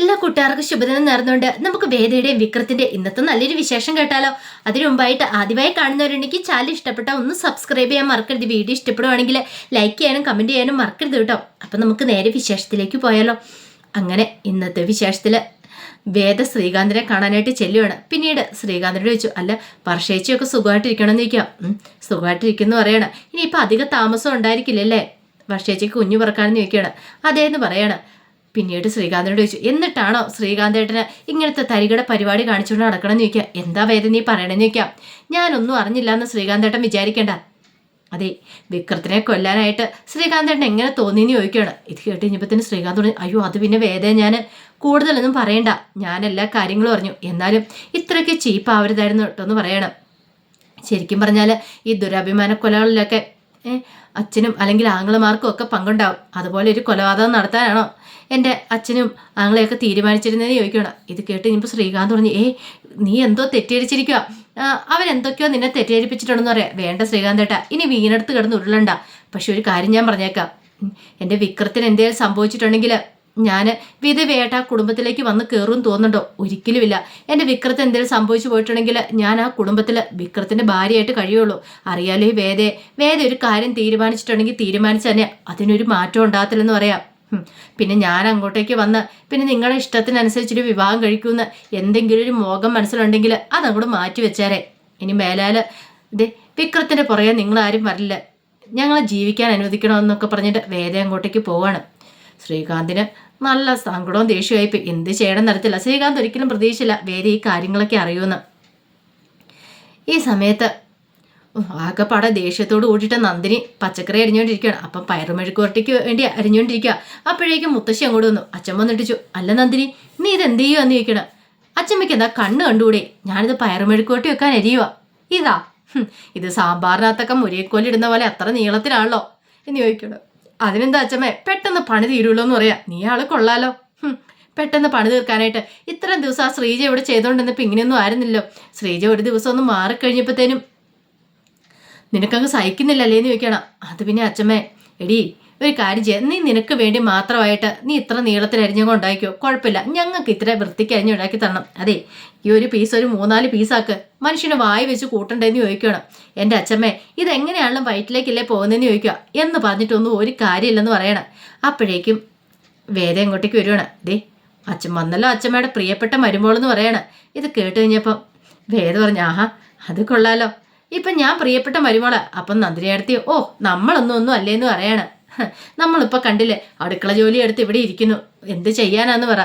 എല്ലാ കൂട്ടുകാർക്കും ശുഭദിനം നേർന്നുകൊണ്ട് നമുക്ക് വേദയുടെയും വിക്രത്തിന്റെ ഇന്നത്തെ നല്ലൊരു വിശേഷം കേട്ടാലോ. അതിനു മുമ്പായിട്ട് ആദ്യമായി കാണുന്നവരുണ്ടെങ്കിൽ ചാനൽ ഇഷ്ടപ്പെട്ട ഒന്ന് സബ്സ്ക്രൈബ് ചെയ്യാൻ മറക്കരുത്. വീഡിയോ ഇഷ്ടപ്പെടുവാണെങ്കിൽ ലൈക്ക് ചെയ്യാനും കമന്റ് ചെയ്യാനും മറക്കരുത് കേട്ടോ. അപ്പൊ നമുക്ക് നേരെ വിശേഷത്തിലേക്ക് പോയാലോ. അങ്ങനെ ഇന്നത്തെ വിശേഷത്തിൽ വേദ ശ്രീകാന്തിനെ കാണാനായിട്ട് ചെല്ലുവാണ്. പിന്നീട് ശ്രീകാന്തിനോട് ചോദിച്ചു അല്ല വർഷേച്ചിയൊക്കെ സുഖമായിട്ടിരിക്കണം എന്ന് ചോദിക്കാം. "ഉം, സുഖമായിട്ടിരിക്കുന്നു പറയണം. ഇനിയിപ്പോൾ അധിക താമസം ഉണ്ടായിരിക്കില്ലല്ലേ? വർഷേച്ചിക്ക് കുഞ്ഞു പറക്കാനെന്ന് ചോദിക്കുകയാണ്. അതേന്ന് പറയാണ് പിന്നീട് ശ്രീകാന്തിനോട് ചോദിച്ചു എന്നിട്ടാണോ ശ്രീകാന്തേട്ടന് ഇങ്ങനത്തെ തരികട പരിപാടി കാണിച്ചുകൊണ്ട് നടക്കണം എന്ന് ചോദിക്കുക? എന്താ വേദന നീ പറയണമെന്ന് ചോദിക്കാം ഞാനൊന്നും അറിഞ്ഞില്ല എന്ന് ശ്രീകാന്തേട്ടൻ വിചാരിക്കേണ്ട. അതെ വിക്രത്തിനെ കൊല്ലാനായിട്ട് ശ്രീകാന്തേട്ടൻ എങ്ങനെ തോന്നിയെന്ന് ചോദിക്കുകയാണ്. ഇത് കേട്ട് കഴിഞ്ഞപ്പോഴത്തേന് ശ്രീകാന്ത് പറഞ്ഞു അയ്യോ അത് പിന്നെ വേദന ഞാൻ കൂടുതലൊന്നും പറയണ്ട. ഞാൻ എല്ലാ കാര്യങ്ങളും അറിഞ്ഞു. എന്നാലും ഇത്രയ്ക്ക് ചീപ്പാവരുതായിരുന്നു കേട്ടോ എന്ന് പറയണം. ശരിക്കും പറഞ്ഞാൽ ഈ ദുരഭിമാന കൊലകളിലൊക്കെ അച്ഛനും അല്ലെങ്കിൽ ആംഗ്ലമാർക്കും ഒക്കെ പങ്കുണ്ടാവും. അതുപോലെ ഒരു കൊലപാതകം നടത്താനാണോ? എന്റെ അച്ഛനും ആങ്ങളെയൊക്കെ തീരുമാനിച്ചിരുന്നതെന്ന് ചോദിക്കണം ഇത് കേട്ട് ഇനിയിപ്പോൾ ശ്രീകാന്ത് പറഞ്ഞു ഏ നീ എന്തോ തെറ്റിദ്ധരിച്ചിരിക്കുക അവരെന്തൊക്കെയോ നിന്നെ തെറ്റിദ്ധരിപ്പിച്ചിട്ടുണ്ടെന്ന് പറയാം. വേണ്ട ശ്രീകാന്തേട്ടാ ഇനി വീണെടുത്ത് കിടന്ന് ഉരുളണ്ട. പക്ഷെ ഒരു കാര്യം ഞാൻ പറഞ്ഞേക്കാം. എന്റെ വിക്രത്തിന് എന്തെങ്കിലും സംഭവിച്ചിട്ടുണ്ടെങ്കിൽ ഞാൻ വിധവയായിട്ട് ആ കുടുംബത്തിലേക്ക് വന്ന് കയറും തോന്നുന്നുണ്ടോ? ഒരിക്കലുമില്ല. എന്റെ വിക്രത്ത് എന്തെങ്കിലും സംഭവിച്ചു പോയിട്ടുണ്ടെങ്കിൽ ഞാൻ ആ കുടുംബത്തിൽ വിക്രത്തിന്റെ ഭാര്യയായിട്ട് കഴിയുള്ളൂ. അറിയാലോ ഈ വേദയെ. വേദ ഒരു കാര്യം തീരുമാനിച്ചിട്ടുണ്ടെങ്കിൽ തീരുമാനിച്ചതന്നെ അതിനൊരു മാറ്റം ഉണ്ടാകത്തില്ലെന്ന് പറയാം. പിന്നെ ഞാൻ അങ്ങോട്ടേക്ക് വന്ന് പിന്നെ നിങ്ങളുടെ ഇഷ്ടത്തിനനുസരിച്ചൊരു വിവാഹം കഴിക്കുമെന്ന് എന്തെങ്കിലും ഒരു മോഹം മനസ്സിലുണ്ടെങ്കിൽ അതങ്ങോട്ട് മാറ്റി വെച്ചേരെ. ഇനി മേലാൽ ഇതേ വിക്രത്തിന്റെ പുറകെ നിങ്ങളാരും വരില്ല. ഞങ്ങളെ ജീവിക്കാൻ അനുവദിക്കണമെന്നൊക്കെ പറഞ്ഞിട്ട് വേദ അങ്ങോട്ടേക്ക് പോവാണ്. ശ്രീകാന്തിന് നല്ല സങ്കടവും ദേഷ്യമായിപ്പോയി എന്ത് ചെയ്യണം നടത്തില്ല ശ്രീകാന്ത് ഒരിക്കലും പ്രതീക്ഷിച്ചില്ല. വേറെ ഈ കാര്യങ്ങളൊക്കെ അറിയുമെന്ന് ഈ സമയത്ത് ആകെപ്പാടെ ദേഷ്യത്തോട് കൂടിയിട്ട് നന്ദിനി പച്ചക്കറി അരിഞ്ഞുകൊണ്ടിരിക്കുകയാണ് അപ്പം പയറുമെഴുക്കുവരട്ടിക്ക് വേണ്ടി അരിഞ്ഞുകൊണ്ടിരിക്കുക അപ്പോഴേക്കും മുത്തശ്ശി അങ്ങോട്ട് വന്നു. അച്ഛൻ വന്നിട്ടിച്ചു. അല്ല നന്ദിനി നീ ഇത് എന്ത് ചെയ്യുമെന്ന് ചോദിക്കണം. അച്ഛമ്മയ്ക്ക് എന്താ കണ്ണ് കണ്ടുകൂടെ ഞാനിത് പയറുമെഴുക്കുവരട്ടി വെക്കാൻ അരിയുക ഇതാ ഇത് സാമ്പാറിനകത്തൊക്കെ മുരിയക്കോലിടുന്ന പോലെ അത്ര നീളത്തിലാണല്ലോ? എന്ന് ചോദിക്കണം. അതിനെന്താ അച്ഛമ്മേ? പെട്ടെന്ന് പണി തീരുള്ളൂ എന്ന് പറയാം. നീ ആൾ കൊള്ളാലോ. പെട്ടെന്ന് പണി തീർക്കാനായിട്ട് ഇത്രയും ദിവസം ആ ശ്രീജ ഇവിടെ ചെയ്തുകൊണ്ടിരുന്നപ്പോൾ ഇങ്ങനെയൊന്നും ആയിരുന്നില്ലോ. ശ്രീജ ഒരു ദിവസം ഒന്ന് മാറിക്കഴിഞ്ഞപ്പോഴത്തേനും നിനക്കങ്ങ് സഹിക്കുന്നില്ലല്ലേ അല്ലേന്ന് ചോദിക്കണം. അത് പിന്നെ അച്ഛമ്മേ എടി ഒരു കാര്യം ചെയ്യാം. നീ നിനക്ക് വേണ്ടി മാത്രമായിട്ട് നീ ഇത്ര നീളത്തിൽ അരിഞ്ഞങ്ങ് ഉണ്ടാക്കിയോ കുഴപ്പമില്ല. ഞങ്ങൾക്ക് ഇത്ര വൃത്തിക്ക് അരിഞ്ഞ് ഉണ്ടാക്കി തരണം. അതെ ഈ ഒരു പീസ് ഒരു മൂന്നാൽ പീസാക്ക് മനുഷ്യന് വായി വെച്ച് കൂട്ടണ്ടേന്ന് ചോദിക്കണം. എന്റെ അച്ഛമ്മേ ഇതെങ്ങനെയാണല്ലോ വയറ്റിലേക്കല്ലേ പോകുന്നതെന്ന് ചോദിക്കുക. എന്ന് പറഞ്ഞിട്ടൊന്നും ഒരു കാര്യമില്ലെന്ന് പറയണം. അപ്പോഴേക്കും വേദ എങ്ങോട്ടേക്ക് വരുവാണ്. ദേ അച്ഛൻ വന്നല്ലോ അച്ഛമ്മയുടെ പ്രിയപ്പെട്ട മരുമോളെന്ന് പറയണം. ഇത് കേട്ട് കഴിഞ്ഞപ്പം വേദ പറഞ്ഞു ആഹാ അത് കൊള്ളാലോ. ഇപ്പം ഞാൻ പ്രിയപ്പെട്ട മരുമോളാണ് അപ്പം നന്ദിനി അടുത്തി ഓ നമ്മളൊന്നും ഒന്നും അല്ലേന്ന് പറയാണ്. നമ്മളിപ്പോൾ കണ്ടില്ലേ അടുക്കള ജോലി എടുത്ത് ഇവിടെ ഇരിക്കുന്നു. എന്ത് ചെയ്യാനാന്ന് പറ.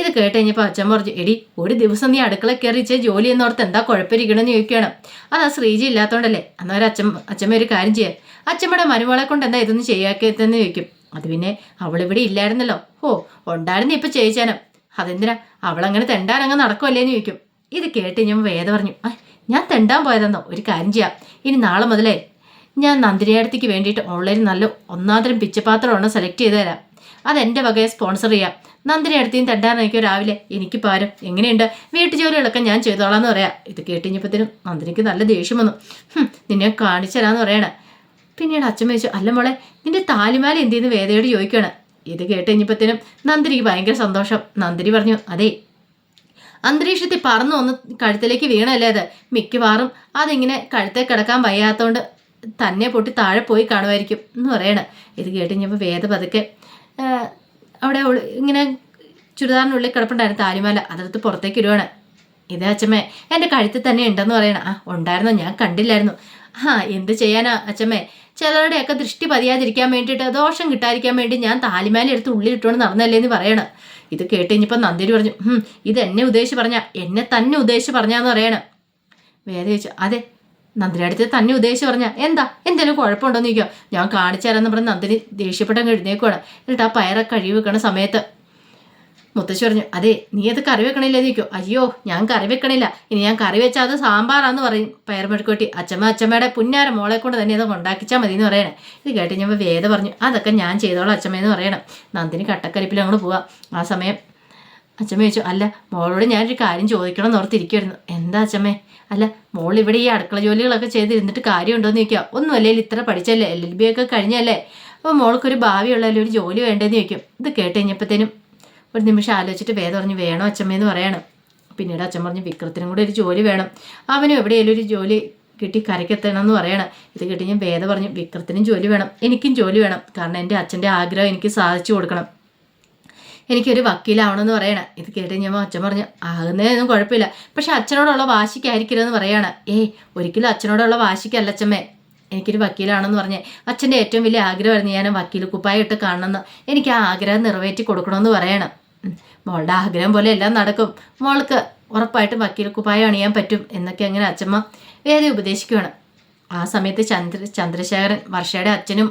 ഇത് കേട്ട് കഴിഞ്ഞപ്പോൾ അച്ഛൻ പറഞ്ഞു എടി ഒരു ദിവസം നീ അടുക്കള കയറി ഇച്ചേ ജോലി എന്നോർത്ത് എന്താ കുഴപ്പമിരിക്കണമെന്ന് ചോദിക്കുകയാണ്. അതാ ശ്രീജി ഇല്ലാത്തതുകൊണ്ടല്ലേ അന്നേരം അച്ഛൻ അച്ഛമ്മ ഒരു കാര്യം ചെയ്യാം. അച്ഛമ്മയുടെ മരുമകളെ കൊണ്ട് എന്താ ഇതൊന്നും ചെയ്യാക്കിയതെന്ന് ചോദിക്കും. അത് പിന്നെ അവളിവിടെ ഇല്ലായിരുന്നല്ലോ. ഓ ഉണ്ടായിരുന്നു ഇപ്പം ചേച്ചാനും അതെന്തിനാ അവളങ്ങനെ തെണ്ടാനങ്ങ് നടക്കുമല്ലേന്ന് ചോദിക്കും. ഇത് കേട്ട് ഞാൻ വേദ പറഞ്ഞു ഞാൻ തെണ്ടാൻ പോയതെന്നോ ഒരു കാര്യം ചെയ്യാം. ഇനി നാളെ മുതലേ ഞാൻ നന്ദിരിയാടത്തേക്ക് വേണ്ടിയിട്ട് ഓൺലൈനിൽ നല്ല ഒന്നാന്തരം പിച്ചപാത്രമാണ് സെലക്ട് ചെയ്ത് തരാം അതെന്റെ വകയെ സ്പോൺസർ ചെയ്യാം. നന്ദിനി അടുത്തേയും തെണ്ടാൻ എനിക്ക് രാവിലെ എനിക്ക് പാരം എങ്ങനെയുണ്ട്? വീട്ടു ജോലികളൊക്കെ ഞാൻ ചെയ്തോളാം എന്ന് പറയാം. ഇത് കേട്ടുകഴിഞ്ഞപ്പോഴത്തേനും നന്ദിനിക്ക് നല്ല ദേഷ്യം വന്നു. നിന്നെ കാണിച്ചു തരാമെന്ന് പറയണേ. പിന്നീട് അച്ഛൻ ചോദിച്ചു അല്ല മോളെ നിന്റെ താലിമാല എന്ത് ചെയ്യുന്നു വേദയോട് ചോദിക്കുകയാണ്. ഇത് കേട്ട് കഴിഞ്ഞപ്പോഴത്തേനും നന്ദിനിക്ക് ഭയങ്കര സന്തോഷം. നന്ദിനി പറഞ്ഞു അതെ അന്തരീക്ഷത്തിൽ പറന്നു വന്ന് കഴുത്തിലേക്ക് വീണല്ലേ അത്? മിക്കവാറും അതിങ്ങനെ കഴുത്തെ കിടക്കാൻ വയ്യാത്തതുകൊണ്ട് തന്നെ പൊട്ടി താഴെ പോയി കാണുമായിരിക്കും എന്ന് പറയണ. ഇത് കേട്ട് കഴിഞ്ഞപ്പോൾ വേദ പതുക്കെ അവിടെ ഇങ്ങനെ ചുരിദാറിനുള്ളിൽ കിടപ്പുണ്ടായിരുന്നു താലിമാല അതെടുത്ത് പുറത്തേക്ക് ഇടുവാണ്. ഇത് അച്ഛമ്മേ എന്റെ കഴുത്തിൽ തന്നെ ഉണ്ടെന്ന് പറയണ. ആ ഉണ്ടായിരുന്നു? ഞാൻ കണ്ടില്ലായിരുന്നു. ആ എന്ത് ചെയ്യാനാ അച്ഛമ്മേ? ചിലരുടെയൊക്കെ ദൃഷ്ടി പതിയാതിരിക്കാൻ വേണ്ടിയിട്ട് ദോഷം കിട്ടാതിരിക്കാൻ വേണ്ടി ഞാൻ താലിമാല എടുത്ത് ഉള്ളിലിട്ടുകൊണ്ട് നടന്നല്ലേ എന്ന് പറയണം. ഇത് കേട്ട് കഴിഞ്ഞപ്പോൾ നന്ദിരി പറഞ്ഞു ഇത് എന്നെ ഉദ്ദേശിച്ച് പറഞ്ഞ എന്നെ തന്നെ ഉദ്ദേശിച്ച് പറഞ്ഞാന്ന് പറയണം. വേദ ചോദിച്ചു അതെ നന്ദിനി അടുത്ത് തന്നെ ഉദ്ദേശിച്ച് പറഞ്ഞ എന്താ? എന്തെങ്കിലും കുഴപ്പമുണ്ടോന്ന് ചോദിക്കുക ഞാൻ കാണിച്ചു തരാമെന്ന് പറഞ്ഞ് നന്ദിനി ദേഷ്യപ്പെട്ടങ്ങ് എഴുന്നേക്കുവാണ്. എന്നിട്ട് ആ പയറൊക്കെ കഴുകി വെക്കണ സമയത്ത് മുത്തശ്ശി പറഞ്ഞു അതെ നീ അത് കറി വെക്കണില്ല? ചോദിക്കും അയ്യോ ഞാൻ കറി വെക്കണില്ല. ഇനി ഞാൻ കറി വെച്ചാൽ അത് സാമ്പാറാന്ന് പറയും. പയർമെടുക്കോട്ടി അച്ഛമ്മ അച്ഛമ്മയുടെ പുന്നാര മോളെ കൊണ്ട് തന്നെ അത് ഉണ്ടാക്കിച്ചാൽ മതി എന്ന് പറയണേ. ഇത് കേട്ട് ഞാൻ വേദ പറഞ്ഞു അതൊക്കെ ഞാൻ ചെയ്തോളാം അച്ഛമ്മയെന്ന് പറയണം. നന്ദിനി കട്ടക്കരിപ്പിൽ അങ്ങോട്ട് പോവാം. ആ സമയം അച്ഛമ്മ ചോദിച്ചു അല്ല മോളോട് ഞാനൊരു കാര്യം ചോദിക്കണം എന്ന് ഓർത്തിരിക്കുമായിരുന്നു എന്താ അച്ഛമ്മേ? അല്ല മോൾ ഇവിടെ ഈ അടുക്കള ജോലികളൊക്കെ ചെയ്തിരുന്നിട്ട് കാര്യമുണ്ടോ എന്ന് ചോദിക്കുക. ഒന്നും അല്ലേ ഇത്ര പഠിച്ചല്ലേ എൽ എൽ ബി ഒക്കെ കഴിഞ്ഞല്ലേ? അപ്പോൾ മോൾക്കൊരു ഭാവിയുള്ളതിൽ ഒരു ജോലി വേണ്ടതെന്ന് ചോദിക്കും. ഇത് കേട്ട് കഴിഞ്ഞപ്പോഴത്തേനും ഒരു നിമിഷം ആലോചിച്ചിട്ട് വേദം പറഞ്ഞു വേണോ അച്ഛമ്മയെന്ന് പറയണം. പിന്നീട് അച്ഛൻ പറഞ്ഞു വിക്രത്തിനും കൂടെ ഒരു ജോലി വേണം. അവനും എവിടെയെങ്കിലും ഒരു ജോലി കിട്ടി കരയ്ക്കെത്തണം എന്ന് പറയണം. ഇത് കിട്ടി ഞാൻ വേദ പറഞ്ഞു വിക്രത്തിനും ജോലി വേണം. എനിക്കും ജോലി വേണം. കാരണം എന്റെ അച്ഛന്റെ ആഗ്രഹം എനിക്ക് സാധിച്ചു കൊടുക്കണം. എനിക്കൊരു വക്കീലാവണമെന്ന് പറയണം. ഇത് കേട്ട് ഞാൻ അച്ഛൻ പറഞ്ഞു ആകുന്നതൊന്നും കുഴപ്പമില്ല. പക്ഷെ അച്ഛനോടുള്ള വാശിക്കായിരിക്കരുതെന്ന് പറയാണ്. ഏയ് ഒരിക്കലും അച്ഛനോടുള്ള വാശിക്കല്ല അച്ഛമ്മേ. എനിക്കൊരു വക്കീലാണെന്ന് പറഞ്ഞ് അച്ഛന്റെ ഏറ്റവും വലിയ ആഗ്രഹമായിരുന്നു ഞാൻ വക്കീൽ കുപ്പായിട്ട് കാണണമെന്ന്. എനിക്ക് ആ ആഗ്രഹം നിറവേറ്റി കൊടുക്കണമെന്ന് പറയണം. മോളുടെ ആഗ്രഹം പോലെ എല്ലാം നടക്കും. മോൾക്ക് ഉറപ്പായിട്ടും വക്കീൽ കുപ്പായം അണിയാൻ പറ്റും എന്നൊക്കെ അങ്ങനെ അച്ഛമ്മ വേദി ഉപദേശിക്കുകയാണ് ആ സമയത്ത് ചന്ദ്ര ചന്ദ്രശേഖരൻ വർഷയുടെ അച്ഛനും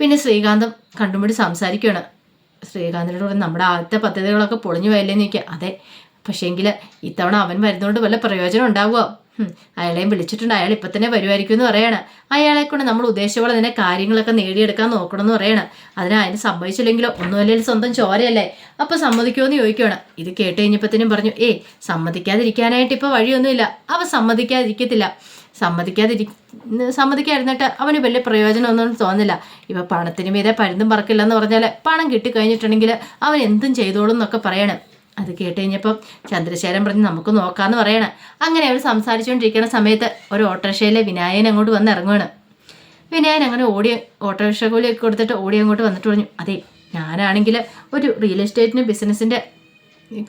പിന്നെ ശ്രീകാന്തും കണ്ടുമുടി സംസാരിക്കുകയാണ് ശ്രീകാന്തിനോട് പറഞ്ഞു നമ്മുടെ ആദ്യത്തെ പദ്ധതികളൊക്കെ പൊളിഞ്ഞു പോയല്ലേന്ന് ചോദിക്കുക. അതെ പക്ഷേങ്കിൽ ഇത്തവണ അവൻ വരുന്നതുകൊണ്ട് വല്ല പ്രയോജനം ഉണ്ടാവുമോ അയാളെയും വിളിച്ചിട്ടുണ്ട്. അയാൾ ഇപ്പം തന്നെ വരുമായിരിക്കും എന്ന് പറയാണ്. അയാളെ കൊണ്ട് നമ്മൾ ഉദ്ദേശിച്ച പോലെ തന്നെ കാര്യങ്ങളൊക്കെ നേടിയെടുക്കാൻ നോക്കണം എന്ന് പറയണം. അതിന് അതിന് സമ്മതിച്ചില്ലെങ്കിലോ? ഒന്നുമല്ലെങ്കിൽ സ്വന്തം ചോരയല്ലേ? അപ്പം സമ്മതിക്കുമോ എന്ന് ചോദിക്കുകയാണ് ഇത് കേട്ട് കഴിഞ്ഞപ്പോഴത്തേനും പറഞ്ഞു ഏയ് സമ്മതിക്കാതിരിക്കാനായിട്ട് ഇപ്പോൾ വഴിയൊന്നുമില്ല. അവ സമ്മതിക്കാതിരിക്കത്തില്ല. സമ്മതിക്കാതിരി സമ്മതിക്കാതിരുന്നിട്ട് അവന് വലിയ പ്രയോജനമൊന്നും തോന്നില്ല. ഇവ പണത്തിന് മീതെ പരുന്തും പറക്കില്ല എന്ന് പറഞ്ഞാൽ പണം കിട്ടിക്കഴിഞ്ഞിട്ടുണ്ടെങ്കിൽ അവൻ എന്തും ചെയ്തോളും എന്നൊക്കെ പറയണം. അത് കേട്ട് കഴിഞ്ഞപ്പം ചന്ദ്രശേഖരൻ പറഞ്ഞ് നമുക്ക് നോക്കാമെന്ന് പറയണം. അങ്ങനെ അവർ സംസാരിച്ചുകൊണ്ടിരിക്കുന്ന സമയത്ത് ഒരു ഓട്ടോറിക്ഷയിലെ വിനായൻ അങ്ങോട്ട് വന്ന് ഇറങ്ങുകയാണ് വിനായൻ അങ്ങനെ ഓടി ഓട്ടോറിക്ഷ കൂലിയൊക്കെ കൊടുത്തിട്ട് ഓടി അങ്ങോട്ട് വന്നിട്ട് പറഞ്ഞു അതെ ഞാനാണെങ്കിൽ ഒരു റിയൽ എസ്റ്റേറ്റിന് ബിസിനസ്സിന്റെ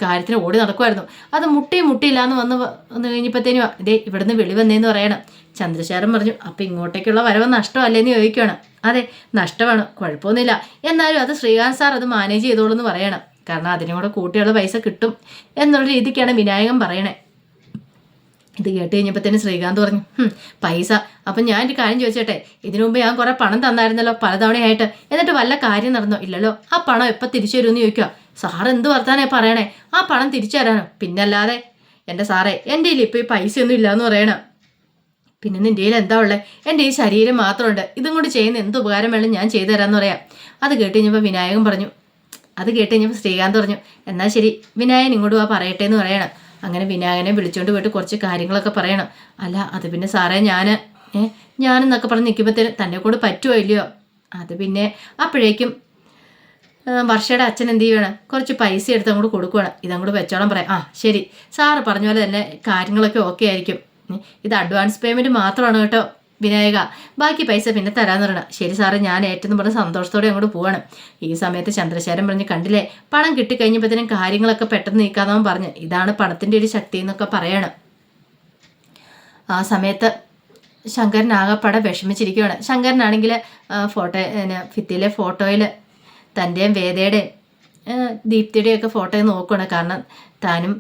കാര്യത്തിന് ഓടി നടക്കുമായിരുന്നു അത് മുട്ടി മുട്ടിയില്ല എന്ന് വന്ന് വന്നു കഴിഞ്ഞപ്പോഴത്തേനും ഇതേ ഇവിടുന്ന് വെളി വന്നേന്ന് പറയണം. ചന്ദ്രശേഖരൻ പറഞ്ഞു അപ്പം ഇങ്ങോട്ടേക്കുള്ള വരവ് നഷ്ടമല്ലേന്ന് ചോദിക്കുകയാണ് അതെ നഷ്ടമാണ്. കുഴപ്പമൊന്നുമില്ല. എന്നാലും അത് ശ്രീകാന്ത് സാർ അത് മാനേജ് ചെയ്തോളൂ എന്ന് പറയണം. കാരണം അതിനും കൂടെ കൂട്ടിയുള്ള പൈസ കിട്ടും. എന്നുള്ള രീതിക്കാണ് വിനായകൻ പറയണേ. ഇത് കേട്ട് തന്നെ ശ്രീകാന്ത് പറഞ്ഞു പൈസ. അപ്പം ഞാൻ ഒരു കാര്യം ചോദിച്ചോട്ടെ? ഇതിനു മുമ്പ് ഞാൻ കുറെ പണം തന്നായിരുന്നല്ലോ പലതവണയായിട്ട്. എന്നിട്ട് വല്ല കാര്യം നടന്നോ? ഇല്ലല്ലോ. ആ പണം എപ്പോൾ തിരിച്ചു വരുമെന്ന് ചോദിക്കുക സാർ എന്ത് വർത്താനേ പറയണേ? ആ പണം തിരിച്ചു തരാനോ? പിന്നല്ലാതെ എന്റെ സാറേ എന്റെ കയ്യിൽ ഇപ്പോൾ ഈ പൈസയൊന്നും ഇല്ലയെന്ന് പറയണം? പിന്നെ നിന്റെ കയ്യിൽ എന്താ ഉള്ളത് എന്റെ ഈ ശരീരം മാത്രമുണ്ട്. ഇതും കൊണ്ട് ചെയ്യുന്ന എന്ത് ഉപകാരം വേണം ഞാൻ ചെയ്തു തരാമെന്ന് പറയാം. അത് കേട്ട് കഴിഞ്ഞപ്പോൾ വിനായകൻ പറഞ്ഞു അത് കേട്ട് കഴിഞ്ഞപ്പോൾ ശ്രീകാന്ത് പറഞ്ഞു എന്നാൽ ശരി വിനായകൻ ഇങ്ങോട്ട് വാ പറയട്ടെ എന്ന് പറയണം. അങ്ങനെ വിനായകനെ വിളിച്ചുകൊണ്ട് പോയിട്ട് കുറച്ച് കാര്യങ്ങളൊക്കെ പറയണം. അല്ല അത് പിന്നെ സാറേ ഞാൻ ഏ ഞാനെന്നൊക്കെ പറഞ്ഞ് നിൽക്കുമ്പോഴത്തേനും തന്നെ കൂടെ പറ്റുമോ ഇല്ലയോ? അത് പിന്നെ അപ്പോഴേക്കും വർഷയുടെ അച്ഛൻ എന്ത് ചെയ്യണം കുറച്ച് പൈസ എടുത്ത് അങ്ങോട്ട് കൊടുക്കുകയാണ് ഇതങ്ങോട്ട് വെച്ചോളം പറയാം. ആ ശരി. സാറ് പറഞ്ഞ പോലെ തന്നെ കാര്യങ്ങളൊക്കെ ഓക്കെ ആയിരിക്കും. ഇത് അഡ്വാൻസ് പേയ്മെന്റ് മാത്രമാണ് കേട്ടോ. വിനായക ബാക്കി പൈസ പിന്നെ തരാന്ന് പറയണം. ശരി സാറേ ഞാൻ ഏറ്റവും പറഞ്ഞ സന്തോഷത്തോടെ അങ്ങോട്ട് പോവാണ്. ഈ സമയത്ത് ചന്ദ്രശേഖരൻ പറഞ്ഞ് കണ്ടില്ലേ പണം കിട്ടിക്കഴിഞ്ഞപ്പോഴത്തേനും കാര്യങ്ങളൊക്കെ പെട്ടെന്ന് നീക്കാന്നവൻ പറഞ്ഞു. ഇതാണ് പണത്തിന്റെ ഒരു ശക്തി എന്നൊക്കെ പറയണം. ആ സമയത്ത് ശങ്കരൻ ആകെപ്പാടെ വിഷമിച്ചിരിക്കുകയാണ്. ശങ്കരനാണെങ്കിൽ ഫോട്ടോ ഭിത്തിയിലെ ഫോട്ടോയിൽ തന്റെയും വേദയുടെയും ആ, ദീപ്തിയുടെയും ഒക്കെ ഫോട്ടോ നോക്കുകയാണ് കാരണം താനും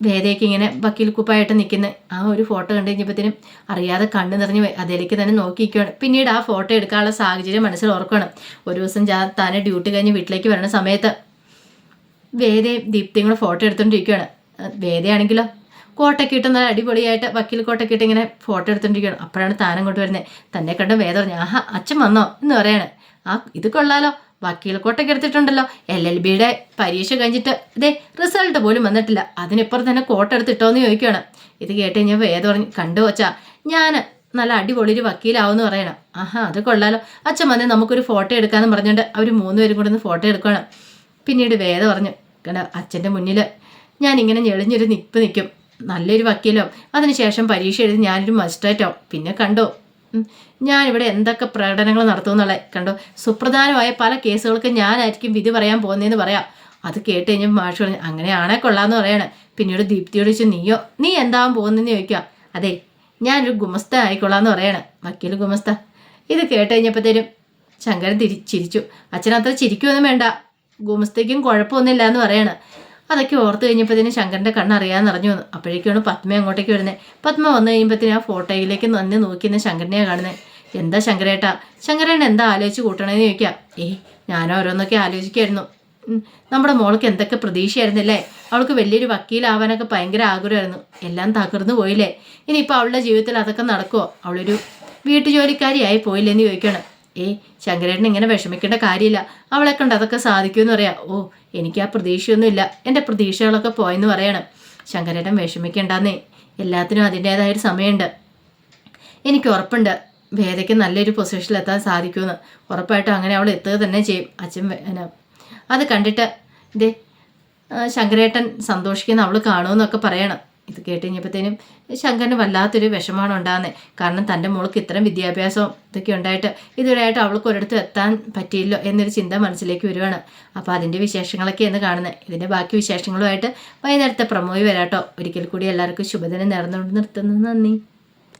വേദയൊക്കെ ഇങ്ങനെ വക്കീൽ കുപ്പായിട്ട് നിൽക്കുന്ന ആ ഒരു ഫോട്ടോ കണ്ടു കഴിഞ്ഞപ്പോഴത്തേനും അറിയാതെ കണ്ണു നിറഞ്ഞു അതിലേക്ക് തന്നെ നോക്കിയിരിക്കുകയാണ്. പിന്നീട് ആ ഫോട്ടോ എടുക്കാനുള്ള സാഹചര്യം മനസ്സിൽ ഓർക്കണം ഒരു ദിവസം താനെ ഡ്യൂട്ടി കഴിഞ്ഞ് വീട്ടിലേക്ക് വരുന്ന സമയത്ത് വേദയും ദീപ്തിയും കൂടെ ഫോട്ടോ എടുത്തുകൊണ്ടിരിക്കുകയാണ് വേദയാണെങ്കിലോ? കോട്ടൊക്കെ ഇട്ട് നല്ല അടിപൊളിയായിട്ട് വക്കീൽ കോട്ടൊക്കെ ഇട്ട് ഇങ്ങനെ ഫോട്ടോ എടുത്തുകൊണ്ടിരിക്കുകയാണ് അപ്പോഴാണ് താനം കൊണ്ടുവരുന്നത് തന്നെ കണ്ട് വേദ പറഞ്ഞു. ആഹാ അച്ഛൻ വന്നോ? എന്ന് പറയാണ്. ആ ഇത് കൊള്ളാലോ. വക്കീൽ കോട്ടയ്ക്ക് എടുത്തിട്ടുണ്ടല്ലോ എൽ എൽ ബിയുടെ പരീക്ഷ കഴിഞ്ഞിട്ട് ഇതേ റിസൾട്ട് പോലും വന്നിട്ടില്ല. അതിനിപ്പുറം തന്നെ കോട്ട എടുത്തിട്ടോന്ന് ചോദിക്കുകയാണ്. ഇത് കേട്ട് ഞാൻ വേദ പറഞ്ഞു കണ്ടു വച്ചാ ഞാൻ നല്ല അടിപൊളി ഒരു വക്കീലാവെന്ന് പറയണം. ആഹാ അത് കൊള്ളാലോ. അച്ഛൻ വന്നേ നമുക്കൊരു ഫോട്ടോ എടുക്കാമെന്ന് പറഞ്ഞുകൊണ്ട് അവർ മൂന്നുപേരും കൂടെ ഒന്ന് ഫോട്ടോ എടുക്കണം പിന്നീട് വേദ പറഞ്ഞു കണ്ട അച്ഛന്റെ മുന്നിൽ ഞാനിങ്ങനെ ഞെളിഞ്ഞൊരു നിപ്പ് നിൽക്കും. നല്ലൊരു വക്കീലോ. അതിനുശേഷം പരീക്ഷ എഴുതി ഞാനൊരു മജിസ്ട്രേറ്റോ പിന്നെ കണ്ടോ ഞാനിവിടെ എന്തൊക്കെ പ്രകടനങ്ങൾ നടത്തുമെന്നുള്ളത് കണ്ടോ? സുപ്രധാനമായ പല കേസുകൾക്ക് ഞാനായിരിക്കും വിധി പറയാൻ പോകുന്നതെന്ന് പറയാം. അത് കേട്ട് കഴിഞ്ഞാൽ മാഷ് പറഞ്ഞു അങ്ങനെയാണേ കൊള്ളാന്ന് പറയാണ്. പിന്നീട് ദീപ്തിയോട് ചോദിച്ചു നീയോ? നീ എന്താവാൻ പോകുന്നതെന്ന് ചോദിക്കുക അതെ ഞാനൊരു ഗുമസ്ത ആയിക്കൊള്ളാന്ന് പറയാണ്. വക്കീൽ ഗുമസ്ത ഇത് കേട്ട് കഴിഞ്ഞപ്പോഴത്തേനും ശങ്കരൻ തിരി ചിരിച്ചു. അച്ഛനത്ര ചിരിക്കുമൊന്നും വേണ്ട. ഗുമസ്തയ്ക്കും കുഴപ്പമൊന്നുമില്ല എന്ന് പറയാണ്. അതൊക്കെ ഓർത്ത് കഴിഞ്ഞപ്പോഴത്തേനും ശങ്കറിന്റെ കണ്ണറിയാൻ അറിഞ്ഞു വന്നു. അപ്പോഴേക്കാണ് പത്മ അങ്ങോട്ടേക്ക് വരുന്നത് പത്മ വന്നു കഴിയുമ്പോഴത്തേനും ആ ഫോട്ടോയിലേക്ക് നന്ദി നോക്കിയിരുന്ന ശങ്കരനെയാണ് കാണുന്നത് എന്താ ശങ്കരേട്ടാ? ശങ്കരേട്ടൻ എന്താ ആലോചിച്ച് കൂട്ടണേന്ന് ചോദിക്കാം. ഏയ് ഞാൻ ഓരോന്നൊക്കെ ആലോചിക്കായിരുന്നു. നമ്മുടെ മോൾക്ക് എന്തൊക്കെ പ്രതീക്ഷയായിരുന്നില്ലേ? അവൾക്ക് വലിയൊരു വക്കീലാവാനൊക്കെ ഭയങ്കര ആഗ്രഹമായിരുന്നു. എല്ലാം തകർന്നു പോയില്ലേ? ഇനിയിപ്പോൾ അവളുടെ ജീവിതത്തിൽ അതൊക്കെ നടക്കുമോ അവളൊരു വീട്ടുജോലിക്കാരിയായി പോയില്ലെന്ന് ചോദിക്കണം. ഏയ് ശങ്കരേട്ടൻ ഇങ്ങനെ വിഷമിക്കേണ്ട കാര്യമില്ല. അവളെ കണ്ട് അതൊക്കെ സാധിക്കുമെന്ന് പറയാം. ഓ എനിക്ക് ആ പ്രതീക്ഷയൊന്നുമില്ല. എന്റെ പ്രതീക്ഷകളൊക്കെ പോയെന്ന് പറയണം. ശങ്കരേട്ടൻ വിഷമിക്കേണ്ടെന്നേ. എല്ലാത്തിനും അതിന്റേതായൊരു സമയമുണ്ട്. എനിക്ക് ഉറപ്പുണ്ട്. വേദയ്ക്ക് നല്ലൊരു പൊസിഷനിലെത്താൻ സാധിക്കുമെന്ന്. ഉറപ്പായിട്ടും അങ്ങനെ അവൾ എത്തുക തന്നെ ചെയ്യും. അച്ഛൻ അത് കണ്ടിട്ട് ഇതേ ശങ്കരേട്ടൻ സന്തോഷിക്കുന്ന അവൾ കാണുമെന്നൊക്കെ പറയണം. ഇത് കേട്ട് കഴിഞ്ഞപ്പോഴത്തേനും ശങ്കറിന് വല്ലാത്തൊരു വിഷമാണ് ഉണ്ടാകുന്നത്. കാരണം തന്റെ മോൾക്ക് ഇത്രയും വിദ്യാഭ്യാസവും ഇതൊക്കെ ഉണ്ടായിട്ട് ഇതുവരെയായിട്ട് അവൾക്ക് ഒരിടത്തും എത്താൻ പറ്റിയില്ലോ എന്നൊരു ചിന്ത മനസ്സിലേക്ക് വരുവാണ്. അപ്പോൾ അതിന്റെ വിശേഷങ്ങളൊക്കെ എന്ന് കാണുന്നത്. ഇതിന്റെ ബാക്കി വിശേഷങ്ങളുമായിട്ട് വൈകുന്നേരത്തെ പ്രമോയി വരാട്ടോ ഒരിക്കൽ കൂടി എല്ലാവർക്കും ശുഭദിനം നേർന്നുകൊണ്ട് നിർത്തുന്നു. നന്ദി.